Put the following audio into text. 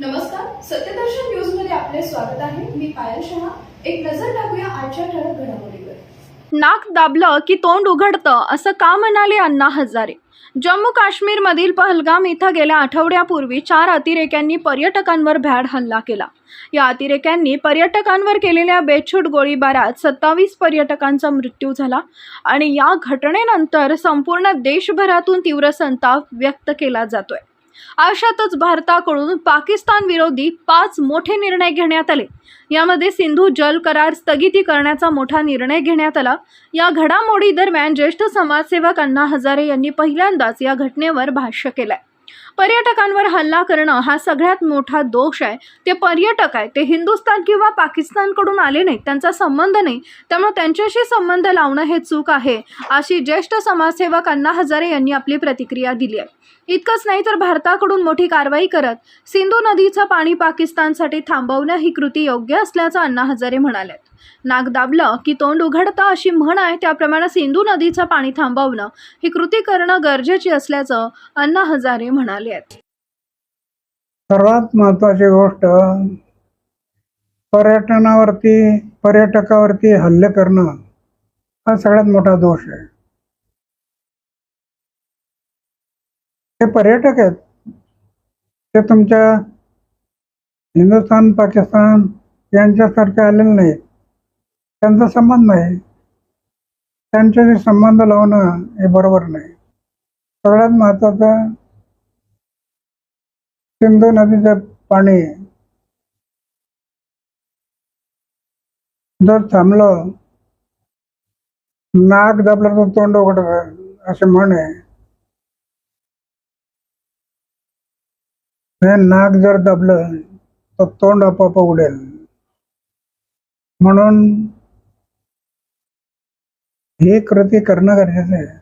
नमस्कार सत्यदर्शन न्यूजमध्ये आपले स्वागत आहे. मी पायल शहा. एक नजर टाकूया आजच्या ठळक घडामोडीवर. नाक दाबलं की तोंड उघडतं असं का म्हणाले अण्णा हजारे? जम्मू काश्मीरमधील पहलगाम इथं गेल्या आठवड्यापूर्वी चार अतिरेक्यांनी पर्यटकांवर भ्याड हल्ला केला. या अतिरेक्यांनी पर्यटकांवर केलेल्या बेछूट गोळीबारात सत्तावीस पर्यटकांचा मृत्यू झाला आणि या घटनेनंतर संपूर्ण देशभरातून तीव्र संताप व्यक्त केला जातोय. अशातच भारताकडून पाकिस्तान विरोधी पाच मोठे निर्णय घेण्यात आले. यामध्ये सिंधू जल करार स्थगिती करण्याचा मोठा निर्णय घेण्यात आला. या घडामोडी दरम्यान ज्येष्ठ समाजसेवक अण्णा हजारे यांनी पहिल्यांदाच या घटनेवर भाष्य केलंय. पर्यटकांवर हल्ला करणं हा सगळ्यात मोठा दोष आहे. ते पर्यटक आहे ते हिंदुस्थान किंवा पाकिस्तानकडून आले नाहीत. त्यांचा संबंध नाही. त्यामुळे त्यांच्याशी संबंध लावणं हे चूक आहे अशी ज्येष्ठ समाजसेवक अण्णा हजारे यांनी आपली प्रतिक्रिया दिली आहे. इतकंच नाही तर भारताकडून मोठी कारवाई करत सिंधू नदीचं पाणी पाकिस्तानसाठी थांबवणं ही कृती योग्य असल्याचं अण्णा हजारे म्हणाले नाक दाबलं की तोंड उघडतं अशी म्हण आहे. त्याप्रमाणे सिंधू नदीचं पाणी थांबवणं ही कृती करणं गरजेची असल्याचं अण्णा हजारे म्हणाले आहेत. सर्वात महत्वाची गोष्ट पर्यटनावरती पर्यटकावरती हल्ले करणं हा सगळ्यात मोठा दोष आहे. ते पर्यटक आहेत. ते तुमच्या हिंदुस्थान पाकिस्तान यांच्यासारखे आलेले नाहीत. त्यांचा संबंध नाही त्यांच्याशी संबंध लावणं हे बरोबर नाही. सगळ्यात महत्वाचं सिंधू नदीचं पाणी जर थांबलं नाक दाबलं तर तोंड उघड असे म्हण. आहे हे नाक जर दाबलं तर तोंड आपोआप उडेल म्हणून ही कृती करणं गरजेचं आहे.